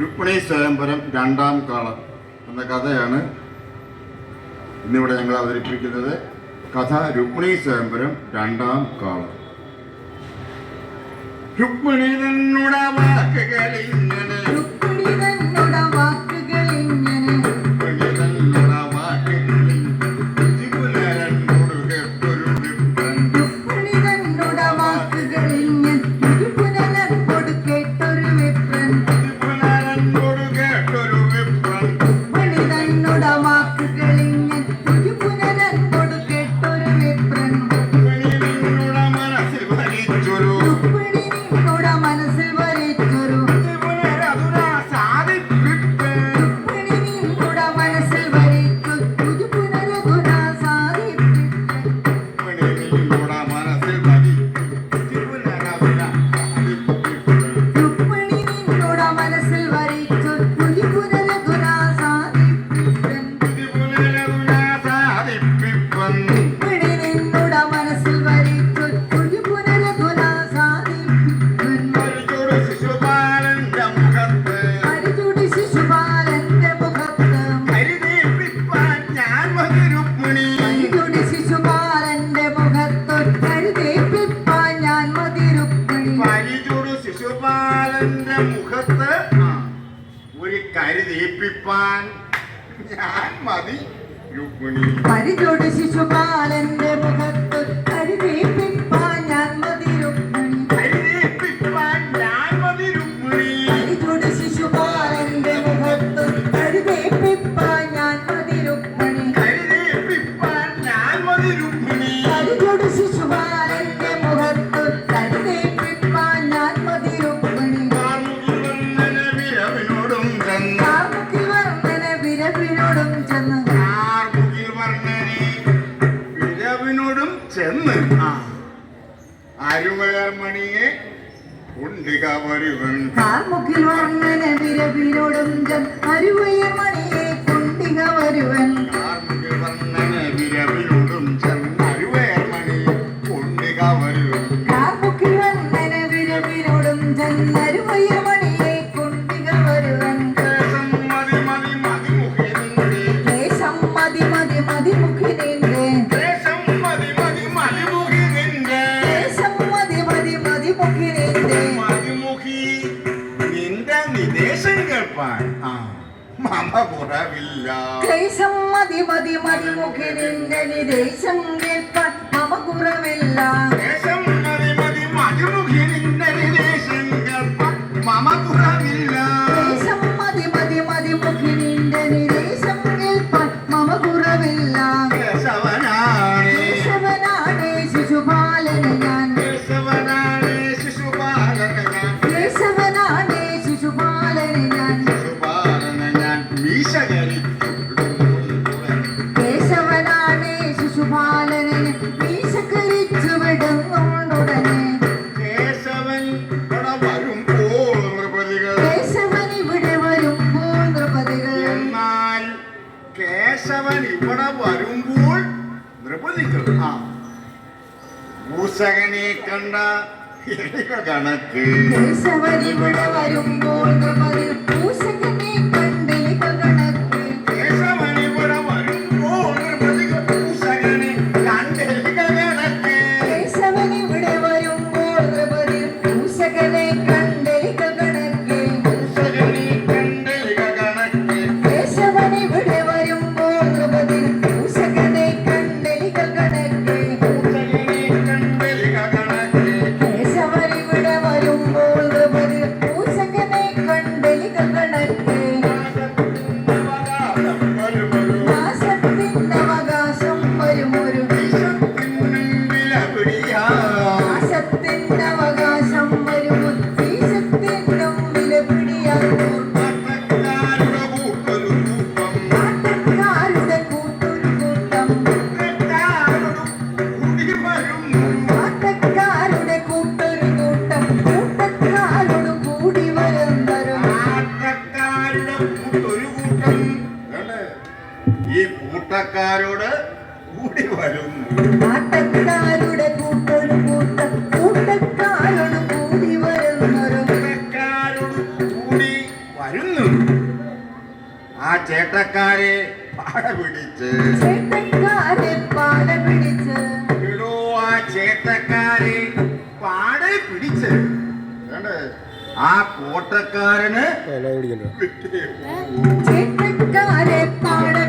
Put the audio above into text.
രുക്മിണി സ്വയംവരം രണ്ടാം കാളം എന്ന കഥയാണ് ഇന്നിവിടെ ഞങ്ങൾ അവതരിപ്പിക്കുന്നത്. കഥ രുക്മിണി സ്വയംവരം രണ്ടാം കാളം. രുക്മിണി നിന്നുടെ വാക്കുകൾ ഇങ്ങനെ കരുതേപ്പിപ്പാൻ. ഞാൻ മതി രുക്മിണി. പരിചോട് ശിശുപാലന്റെ മുഖത്ത് കരുതേപ്പി മണിയെ ഉണ്ടിക വരുവൻ. കാർമുക്കിൽ വന്നനെ വിരവിലൊടുഞ്ചൻ അരുവയർ മണിയെ കുണ്ടിക വരുവൻ. കാർമുക്കിൽ വന്നനെ വിരവിലൊടുഞ്ചൻ മരുമുഖി മതി മതി മരുമുഖി നിന്റെ നിദേശം കേൾപ്പാൻ മമ കുറവില്ല. കേശവൻ ആ. കണ്ട കണക്ക്. കേശവൻ ഇവിടെ വരുമ്പോൾ നൃപതി ഭൂസകനെ ആട്ടക്കാരോട് കൂടി വരും. ആട്ടക്കാരുടെ കൂടി കൂടി വരുന്നു. ആ ചേട്ടക്കാരെ പാട ചേട്ടക്കാരെ ആ പാടെ പിടിച്ച്. ആ കോട്ടക്കാരന് ചേട്ടക്കാരെ പാടെ